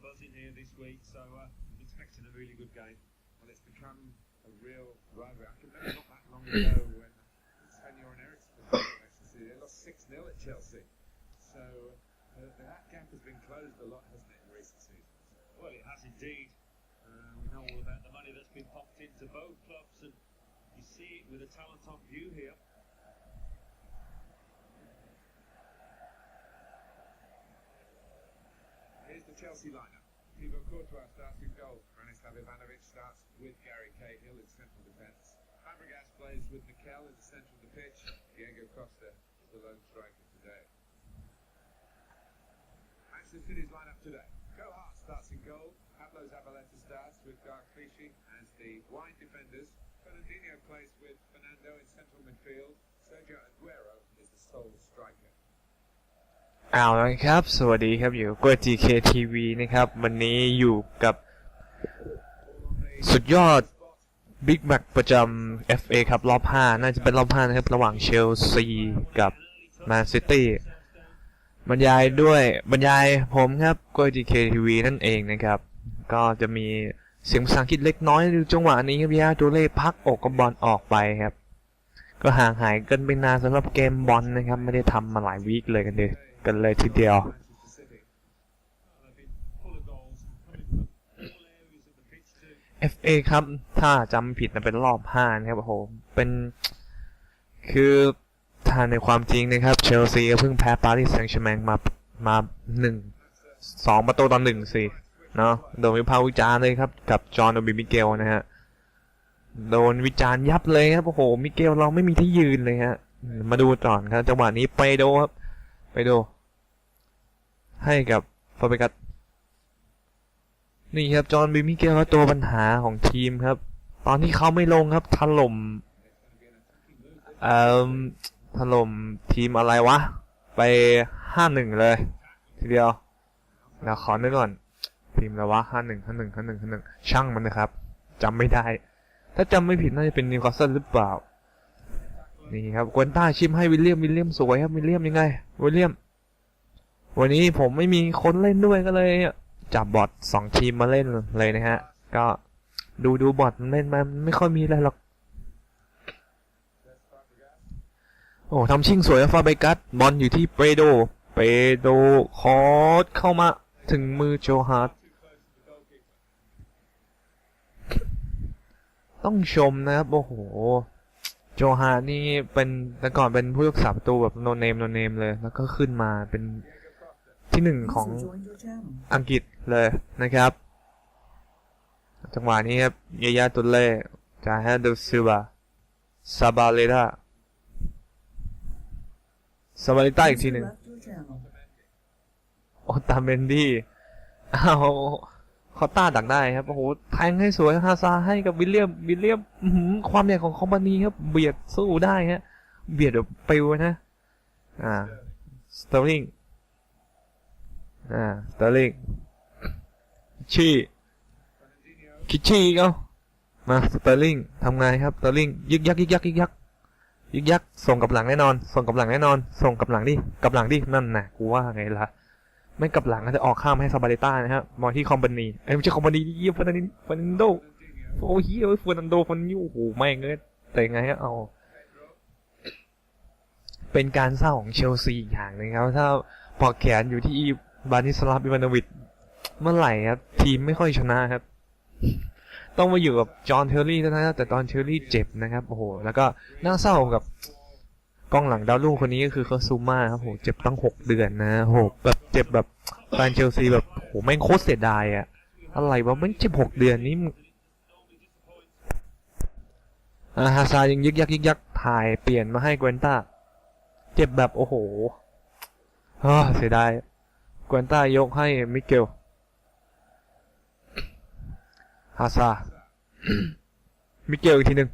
buzzing here this week, so uh, expecting a really good game. And it's become a real rivalry. I can remember not that long ago when Svenja and at They lost 6 0 at Chelsea. So uh, that gap has been closed a lot, hasn't it, in recent seasons? Well, it has indeed. Uh, we know all about the money that's been pumped into both clubs, and you see it with the talent on view here. The Chelsea lineup. Thibaut Courtois starts with goal. Branislav Ivanovic starts with Gary Cahill in central defence. Fabregas plays with Mikel in the centre of the pitch. Diego Costa is the lone striker today. Manchester City's lineup today. Joe starts in goal. Pablo Zabaleta starts with Dark as the wide defenders. Fernandinho plays with Fernando in central midfield. Sergio Aguero is the sole striker. เอาละครับ สวัสดีครับอยู่กับ GKTV นะครับ วันนี้อยู่กับ สุดยอดบิ๊กแมตประจำ FA ครับรอบ 5 น่าจะเป็นรอบ 5 นะครับ ระหว่างเชลซีกับแมนซิตี้บรรยายด้วยบรรยายผมครับก็ GKTV นั่นเองนะครับ ก็จะมีเสียงภาษาอังกฤษเล็กน้อยในจังหวะนี้ครับยาตัวเล่พักอกกับบอลออกไปครับ ก็ห่างหายกันไปนานสำหรับเกมบอลนะครับ ไม่ได้ทำมาหลายวีคเลยกันเลย กันเลยทีเดียว Manchester City. Well, they've been full of goals, coming from all areas of the pitch too. FA ครับ ถ้าจำผิดนะเป็นรอบห้านะครับโอ้โหเป็นคือถ้าในความจริงนะครับ เชลซีเพิ่งแพ้ปารีสแซงต์แชร์แมงมามาหนึ่งสองประตูตอนหนึ่งสิเนาะโดนวิพากษ์วิจารณ์เลยครับ กับจอห์นโอบิมิเกลนะฮะโดนวิจารณ์ยับเลยครับโอ้โหมิเกลเราไม่มีที่ยืนเลยฮะ มาดูก่อนครับจังหวะนี้ไปโดครับ ไปโดให้กับฟาเบกัสนี่ครับ จอห์นบิมิเกลครับตัวปัญหาของทีมครับ ตอนที่เขาไม่ลงครับถล่มเอ่อถล่มทีมอะไรวะ ไปห้าหนึ่งเลย ทีเดียวแล้วขอนึกก่อน ทีมอะไรวะห้าหนึ่งห้าหนึ่งห้าหนึ่งห้าหนึ่งช่างมันนะครับจำไม่ได้ ถ้าจำไม่ผิดน่าจะเป็นนิวคาสเซิลหรือเปล่า นี่ครับกวนต้าชิมให้วิลเลียมวิลเลียมสวยครับวิลเลียมยังไงวิลเลียม วันนี้ผมไม่มีคนเล่นด้วยก็เลย จับบอทสองทีมมาเล่นเลยนะฮะ ก็ดูดูบอทเล่นมามันไม่ค่อยมีอะไรหรอกโอ้ทำชิ่งสวยครับฟาเบกัสบอลอยู่ที่เปโดเปโดคอร์สเข้ามาถึงมือโจฮาร์ดต้องชมนะครับ โอ้โห โจฮาร์ดนี่เป็นแต่ก่อนเป็นผู้รักษาประตูแบบโนเนมโนเนมเลย แล้วก็ขึ้นมาเป็นที่หนึ่งของอังกฤษเลยนะครับ จังหวะนี้ครับเยายาตุเล่จาฮาดูซิบาซาบาเลตาซาบาเลต้าอีกทีหนึ่งโอตาเมนดี้อ้า วเขาต้าดักได้ครับโอ้โหแทงให้สวยฮาซาให้กับวิลเลียมวิลเลียมความใหญ่ของคอมพานีครับเบียดสู้ได้ฮะเบียดแบบปิวนะ อ่าสเตอร์ลิงอ่าสเตอร์ลิงชีคิชี่ก็มาสเตอร์ลิงทำไงครับสเตอร์ลิงยึกยักยึกยักยึกยักยึกยักส่งกับหลังแน่นอน ส่งกับหลังแน่นอน ส่งกับหลังดิกับหลังดินั่นนะกูว่าไงล่ะ ไม่กลับหลังก็จะออกข้ามให้ซาบาเลต้านะครับมองที่คอมบานีเอ้ไม่ใช่คอมบานีเยี่ยฟันนินฟันนินโดโอ้เฮียฟันนันโดฟันนิวโอ้โหไม่งเงยแต่ยังไงฮะเอา เป็นการเศร้าของเชลซีอีกอย่างหนึงครับ ถ้าปอกแขนอยู่ที่บานิสลาฟอิวานวิชเมื่อไหร่ครับ ทีมไม่ค่อยชนะครับ ต้องมาอยู่กับจอห์นเทอร์รี่นะครับแต่ตอนเทอร์รี่เจ็บนะครับโอ้โหแล้วก็น่าเศร้ากับ กล้องหลังดาวรุ่งคนนี้ก็คือเขาซูมาครับโหเจ็บตั้งหกเดือนนะโหแบบเจ็บแบบแฟนเชลซีแบบโหแม่งโคตรเสียดายอะอะไรวะแม่งเจ็บหกเดือนนี้อาฮาซายังยึกยักยึกยักถ่ายเปลี่ยนมาให้เกวนต้า เจ็บแบบโอ้โหเฮ้อเสียดายเกวนต้ายกให้มิเกลฮาซา มิเกลอีกทีหนึ่ง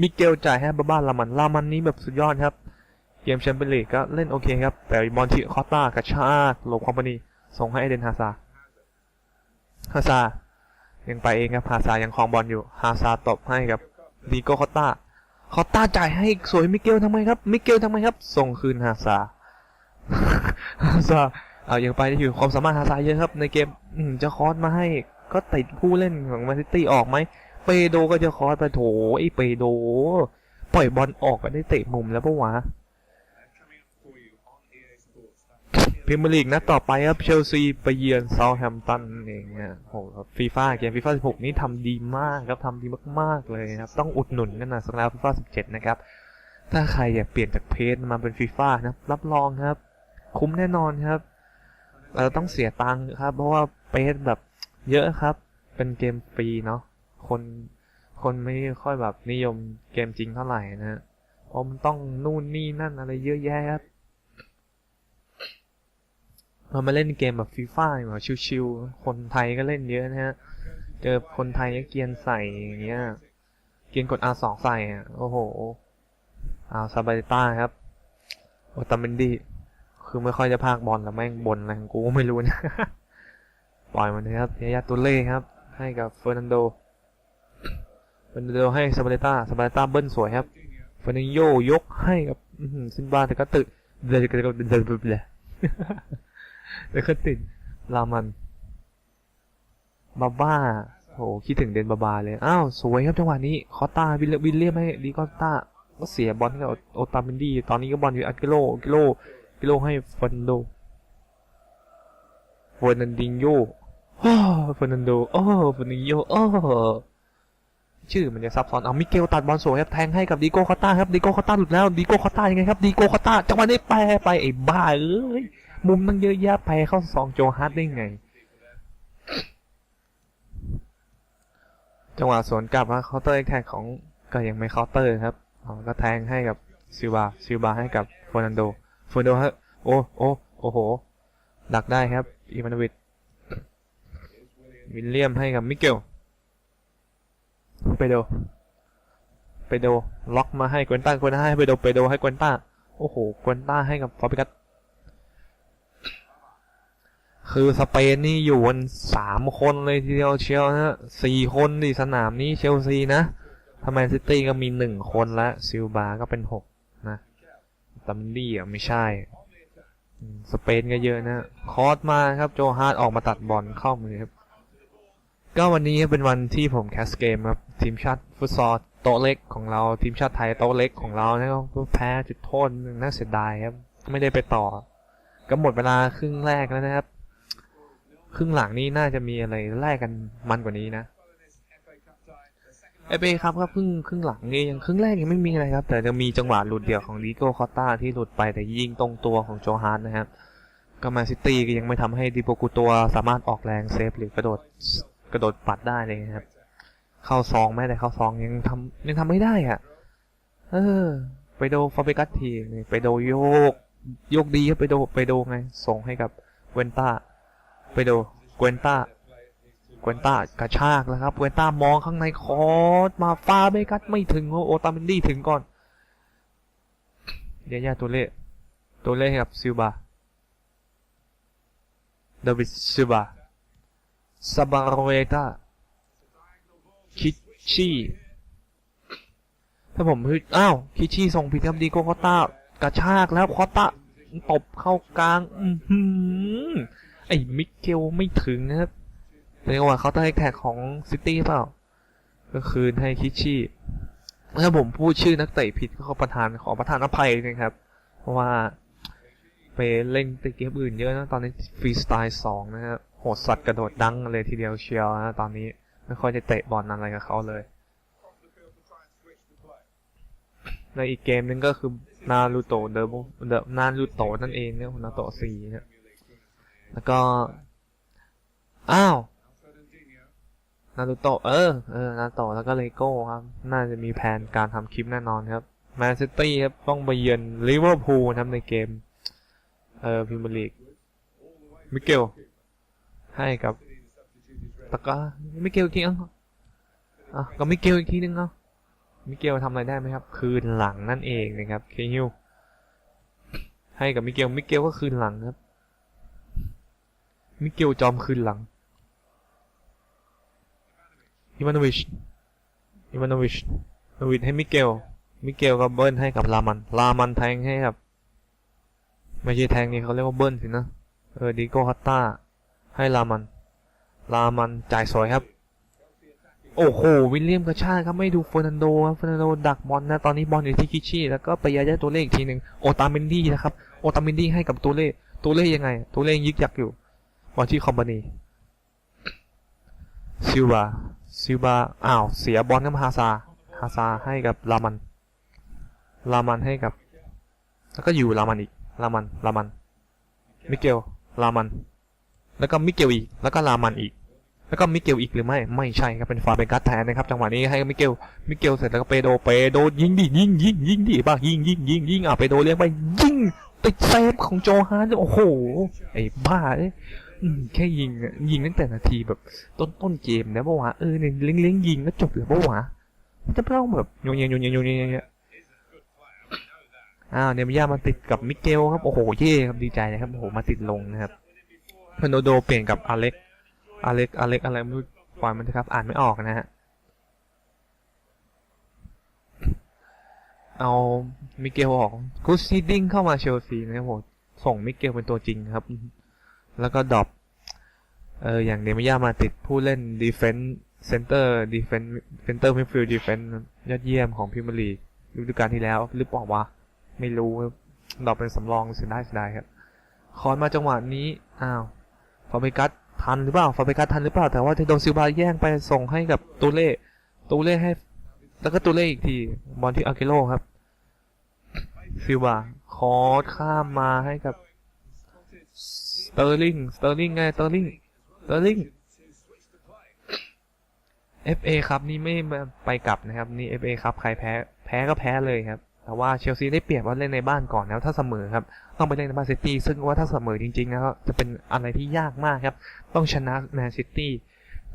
มิเกลจ่ายให้บ้าบ้านลามันลามันนี้แบบสุดยอดครับ เกมแชมเปี้ยนลีกก็เล่นโอเคครับ แต่บอลที่คอตตากระชากหลบคอมพานีส่งให้เอเดนฮาซาฮาซายังไปเองครับฮาซายังคลองบอลอยู่ฮาซาตบให้กับดีโก้คอตตาคอตตาจ่ายให้สวยมิเกลทำไมครับ มิเกลทำไมครับ ส่งคืนฮาซาฮาซาเอายังไปได้อยู่ความสามารถหาสายเยอะครับ ในเกมจะคอสมาให้ก็ติดผู้เล่นของแมนซิตี้ออกไหมเปโดก็จะคอสไปโถไอ้เปโด ปล่อยบอลออกก็ได้เตะมุมแล้วปะวะ พรีเมียร์ลีกนัดต่อไปครับเชลซีไปเยือนเซาท์แฮมป์ตันเองเนี่ยโหฟีฟ่าเกมฟีฟ่า16นี้ทำดีมากครับทำดีมากๆเลยครับ ต้องอุดหนุนกันนะสำหรับฟีฟ่า17นะครับ ถ้าใครอยากเปลี่ยนจากเพจมาเป็นฟีฟ่านะรับรองครับ คุ้มแน่นอนครับ เราต้องเสียตังค์ครับ เพราะว่าเพจแบบเยอะครับ เป็นเกมฟรีเนาะคนคนไม่ค่อยแบบนิยมเกมจริงเท่าไหร่นะฮะเพราะมันต้องนู่นนี่นั่นอะไรเยอะแยะครับ เรามาเล่นเกมแบบฟีฟ่าแบบชิวๆคนไทยก็เล่นเยอะนะฮะ เจอคนไทยก็เกียนใส่อย่างเงี้ย เกียนกด R2 ใส่อะ โอ้โหอาซาบาต้าครับ โอตาเมนดีคือไม่ค่อยจะพากบอลแล้วแม่งบนอะไรของกูไม่รู้นะ ปล่อยมันนะครับยายาตุเล่ครับ ให้กับเฟอร์นันโด เฟอร์นันโดให้ซาบาต้าซาบาต้าเบิ้ลสวยครับ เฟอร์นันโยยกให้กับซินบาแต่ก็ตึกเดลเดลเดลเดลเดลเดล แล้วก็ติดลามันบาบ้าโหคิดถึงเดนบาบาเลยอ้าวสวยครับจังหวะนี้คอตตาวิลเลวิลเลียมให้ดีคอตตาก็เสียบอลให้กับโอตาเมนดี้ตอนนี้ก็บอลอยู่อักิโลกิโลกิโลให้ฟันโดเฟอร์นันดินโยอ้เฟอร์นันโดโอ้เฟอร์นันโยโอ้ชื่อมันจะซับซ้อนเอามิเกลตัดบอลสวยครับแทงให้กับดิโก้คอตตาครับดิโก้คอตตาหลุดแล้วดิโก้คอตตายังไงครับดิโก้คอตตาจังหวะนี้แปไปไอ้บ้าเอ้ย มุมตั้งเยอะแยะไปเข้าซองโจฮัร์ดได้ไง จังหวะสวนกลับมาเคาน์เตอร์แท็กของก็ยังไม่เคาน์เตอร์ครับก็แทงให้กับซิลบาซิลบาให้กับฟอนันโดฟอนันโดฮะโอ้โอ้โอ้โห ดักได้ครับอีวานวิดวิลเลียมให้กับมิเกลเปโดเปโดล็อกมาให้กวนต้า กวนต้าให้เปโดเปโดให้กวนต้า โอ้โห กวนต้าให้กับฟอบิกัส คือสเปนนี่อยู่กันสามคนเลยทีเดียวเชียวนะสี่คนดิสนามนี้เชลซีนะทำไมซิตี้ก็มีหนึ่งคนละซิลบาก็เป็นหกนะตัมดี้อะไม่ใช่สเปนก็เยอะนะ คอสมาครับ โจฮาร์ดออกมาตัดบอลเข้ามือครับ ก็วันนี้เป็นวันที่ผมแคสเกมครับ ทีมชาติฟุตซอลโต๊ะเล็กของเรา ทีมชาติไทยโต๊ะเล็กของเรานะครับก็แพ้จุดโทษน่าเสียดายครับ ไม่ได้ไปต่อ ก็หมดเวลาครึ่งแรกแล้วนะครับ ครึ่งหลังนี่น่าจะมีอะไรแลกกันมันกว่านี้นะเอเปครับครับครึ่งครึ่งหลังนี่ยังครึ่งแรกยังไม่มีอะไรครับ แต่จะมีจังหวะหลุดเดี่ยวของดิโก้คอตตาที่หลุดไปแต่ยิงตรงตัวของโจฮาร์ดนะครับก็มาซิตี้ก็ยังไม่ทำให้ดิโปกูตัวสามารถออกแรงเซฟหรือกระโดดกระโดดปัดได้เลยครับ เข้าซองแม้แต่เข้าซองยังทำยังทำไม่ได้อะเออ ไปโดฟาเบกัสทีไปโดโยก โยกดีครับไปโดไปโดไง ส่งให้กับเวนต้า ไปดเกวนต้าเกวนต้ากระชากแล้วครับเกวนต้ามองข้างในคอสมาฟาเบกัสไม่ถึงโอตาเมนดี้ถึงก่อนเดียาตัวเล่ตัวเล่ให้กับซิลบาเดวิดซิลบาซาบาโรเอตาคิชี่ถ้าผมพูดอ้าวคิชี่ส่งผิดครับดีโกคอตตากระชากแล้วคอตตาตบเข้ากลาง อือหือ ไอ้มิเกลไม่ถึงนะครับเป็นจังหวะเขาเตอร์แท็กของซิตี้เปล่า ก็คืนให้คิชชี่ถ้าผมพูดชื่อนักเตะผิดก็ขอประทานขอประทานอภัยนะครับ เพราะว่าไปเล่นติเกมอื่นเยอะนะตอนนี้ฟรีสไตล์สองนะครับโหดสัตว์กระโดดดังเลยทีเดียวเชียวนะตอนนี้ไม่ค่อยจะเตะบอลอะไรกับเขาเลย ในอีกเกมหนึงก็คือนารูโตเดอร์เดอนารูโตนั่นเองเนี่ยนาโตสี่เนี่ย แล้วก็ อ้าว นารูโตะ เออ เออ นารูโตะ แล้วก็เลโก้ครับ น่าจะมีแผนการทำคลิปแน่นอนครับ แมนซิตี้ครับ ต้องไปเยือนลิเวอร์พูลนะครับในเกม เออพิมลีก มิเกล ให้กับตะกร้ามิเกลอีกทีเอ้าอะก็มิเกลอีกทีนึงเอ้ามิเกลทำอะไรได้ไหมครับ คืนหลังนั่นเองนะครับ เคฮิวให้กับมิเกล มิเกลก็คืนหลังครับ มิเกลจอมคืนหลังอิวานวิชอิวานวิชอวิชให้มิเกล มิเกลก็เบิ้ลให้กับลามันลามันแทงให้กับไม่ใช่แทงนี่เขาเรียกว่าเบิ้ลสินะ เออดิโก้ฮัตตาให้ลามันลามันจ่ายสวยครับ โอ้โห วิลเลียมกระชากครับ ไม่ดูเฟอร์นันโดครับเฟอร์นันโดดักบอลนะ ตอนนี้บอลอยู่ที่คิชชี่ แล้วก็ไปย้ายตัวเลขอีกทีหนึ่งโอตาเมนดี้นะครับ โอตาเมนดี้ให้กับตัวเลขตัวเลขยังไง ตัวเลขยึกยักอยู่ บอลที่คอมบานีซิลวาซิลวาอ้าว เสียบอลกับฮาซาฮาซาให้กับลามันลามันให้กับ แล้วก็อยู่ลามันอีกลามันลามัน มิเกลลามัน แล้วก็มิเกลอีก แล้วก็ลามันอีก แล้วก็มิเกลอีกหรือไม่ ไม่ใช่ครับ เป็นฟาเบกัสแทนนะครับ จังหวะนี้ให้มิเกล มิเกลเสร็จแล้วก็เปโด เปโดยิงดิ ยิงยิงยิงดิบ้ายิงยิงยิงยิงอะเปโดเลี้ยงไปยิงติดเซฟของโจฮานโอ้โห ไอ้บ้าเอ้ย แค่ยิงอะยิงตั้งแต่นาทีแบบต้นต้นเกมนะปะวะเออเนี่ยเลี้ยงเลี้ยงยิงก็จบเลยปะวะจะไม่ต้องแบบโยนเยนโยนเยนโยนเยนโยนเยอ้าวเนมย่ามาติดกับมิเกลครับโอ้โหเย่ครับดีใจนะครับโอ้โหมาติดลงนะครับพนโดโดเปลี่ยนกับอเล็กอเล็กอเล็กอะไรไม่รู้ปล่อยมันเถอะครับ อ่านไม่ออกนะฮะเอามิเกลออกกูสซีดิ้งเข้ามาเชลซีนะครับผมส่งมิเกลเป็นตัวจริงครับ แล้วก็ดรอปเอออย่างเนมิยามาติดผู้เล่นดีเฟน s ์เซนเตอร์ดีเฟน s ์เซนเตอร์มิดฟิลด์ดีเฟน s ์ยอดเยี่ยมของพิมยร์ลีฤดูกาลที่แล้วหรือเปล่าวะไม่รู้ดรอปเป็นสำรองเสียดายเสียดายครับคอนมาจังหวะนี้อ้าวฟาเบกัสทันหรือเปล่าฟาเบกัสทันหรือเปล่าแต่ว่าเทโดซิลบาแย่งไปส่งให้กับตูเล่ตูเล่ให้ แล้วก็ตูเล่อีกทีบอลที่อาเกโลครับซิลบาคอร์สข้ามมาให้กับ สเตอร์ลิงสเตอร์ลิงไงสเตอร์ลิงสเตอร์ลิง FA ครับนี่ไม่ไปกลับนะครับ นี่ FA ครับใครแพ้แพ้ก็แพ้เลยครับ แต่ว่าเชลซีได้เปรียบว่าเล่นในบ้านก่อนแล้วถ้าเสมอครับ ต้องไปเล่นในบ้านซิตี้ซึ่งว่าถ้าเสมอจริงๆนะครับจะเป็นอะไรที่ยากมากครับ ต้องชนะแมนซิตี้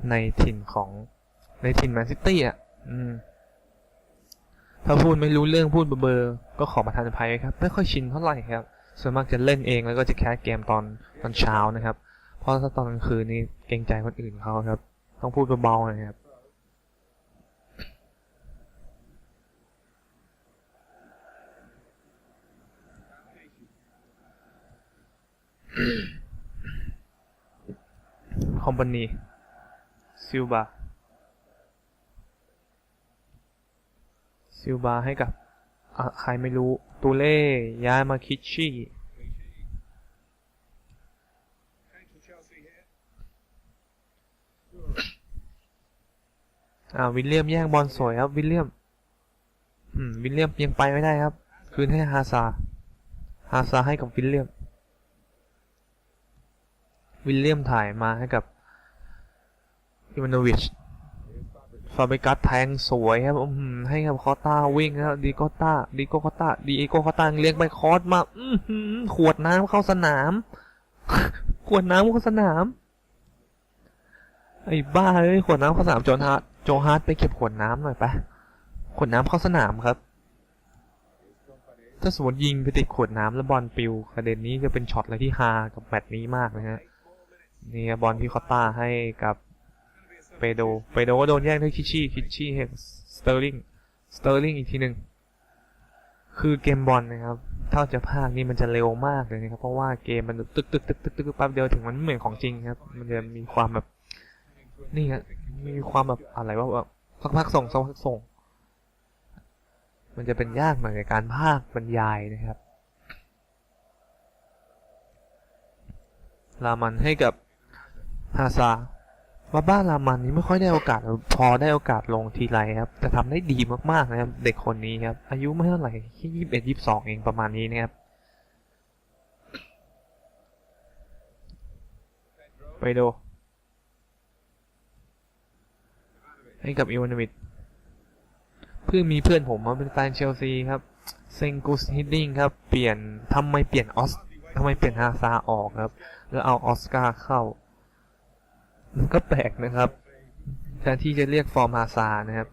ในถิ่นของในถิ่นแมนซิตี้อะอืมถ้าพูดไม่รู้เรื่องพูดเบอร์ก็ขอประทานอภัยครับ ไม่ค่อยชินเท่าไหร่ครับ ส่วนมากจะเล่นเองแล้วก็จะแคสเกมตอนตอนเช้านะครับ เพราะถ้าตอนกลางคืนนี่เกรงใจคนอื่นเขาครับ ต้องพูดเบาๆนะครับคอมพานีซิลบาซิลบาให้กับ ใครไม่รู้ตูเล่ย้ายมาคิชชี่อ่าวิลเลียมแย่งบอลสวยครับวิลเลียม อืมวิลเลียมยังไปไม่ได้ครับ คืนให้ฮาซาฮาซาให้กับวิลเลียม วิลเลียมถ่ายมาให้กับอิวานโนวิช ฟาเบกัสแทงสวยครับอืมให้กับคอต้าวิ่งครับดีโกต้าดีโกคอต้าดีเอโกคอต้าเลี้ยงไปคอสมา อืขวดน้ำเข้าสนาม ขวดน้ำเข้าสนาม ไอ้บ้าเอ้ยขวดน้ำเข้าสนามโจฮาร์ดโจฮาร์ดไปเก็บขวดน้ำหน่อยปะขวดน้ำเข้าสนามครับ ถ้าสมมติยิงไปติดขวดน้ำแล้วบอลปิวประเด็นนี้จะเป็นช็อตอะไรที่ฮากับแมตช์นี้มากนะฮะนี่ครับบอลที่คอต้าให้กับ เปโดเปโดก็โดนแย่งด้วยคิชี่คิชชี่ให้สเตอร์ลิงสเตอร์ลิงอีกทีหนึ่งคือเกมบอลนะครับถ้าจะพากนี่มันจะเร็วมากเลยนะครับ เพราะว่าเกมมันตึกตึกตึกตึกตึกแป๊บเดียวถึงมันไม่เหมือนของจริงครับ มันจะมีความแบบ นี่ครับมีความแบบอะไรว่าแบบพักพักๆส่งสักพักส่ง มันจะเป็นยากหน่อยในการพากบรรยายนะครับลามันให้กับฮาซา ว่าบ้านรามันนี้ไม่ค่อยได้โอกาส พอได้โอกาสลงทีไรครับจะทำได้ดีมากๆนะครับ เด็กคนนี้ครับ อายุไม่เท่าไหร่แค่ยี่สิบเอ็ดยี่สิบสองเองประมาณนี้นะครับ ไปดู ให้กับอีวานวิดเพื่อมีเพื่อนผมมาเป็นแฟนเชลซีครับ เซงกุสฮิดดิ้งครับ เปลี่ยนทำไมเปลี่ยนออสทำไมเปลี่ยนฮาซาออกครับ แล้วเอาออสการ์เข้า ก็แปลกนะครับแทนที่จะเรียกฟอร์มฮาซานะครับ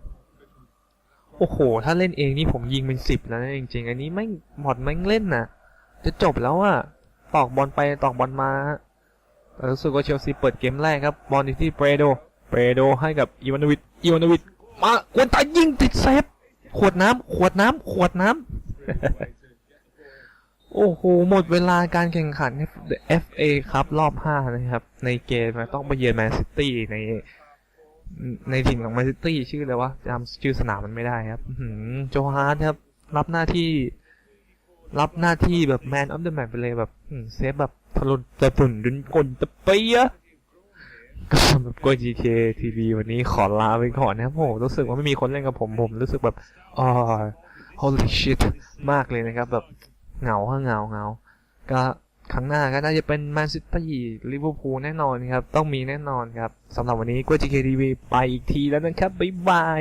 โอ้โห ถ้าเล่นเองนี่ผมยิงเป็นสิบแล้วนะจริงๆ อันนี้ไม่หมดไม่เล่นนะจะจบแล้วอะตอกบอลไปตอกบอลมาแต่รู้สึกว่าเชลซีเปิดเกมแรกครับ บอลอยู่ที่เปโดเปโดให้กับอีวานวิชอีวานวิชมาควนตายิงติดเซฟขวดน้ำขวดน้ำขวดน้ำ โอ้โห หมดเวลาการแข่งขัน FA ครับ รอบ 5 นะครับ ในเกมต้องไปเยือนแมนซิตี้ในในถิ่นของแมนซิตี้ชื่ออะไรวะจำชื่อสนามมันไม่ได้ครับโจฮาร์ดครับ รับหน้าที่ รับหน้าที่แบบแมนออฟเดอะแมตไปเลยแบบเซฟแบบทะลุตะปุ่นดุนกลตะเปียะก็สำหรับก GTA TV วันนี้ขอลาไปก่อนนะครับโหรู้สึกว่าไม่มีคนเล่นกับผมผมรู้สึกแบบอ๋อ holy shit มากเลยนะครับแบบ เหงาฮะเหงาเหงาก็ครั้งหน้าก็น่าจะเป็นแมนซิตี้ลิเวอร์พูลแน่นอนครับ ต้องมีแน่นอนครับสำหรับวันนี้ก็ทีเคทีวีไปอีกทีแล้วนะครับ บ๊ายบาย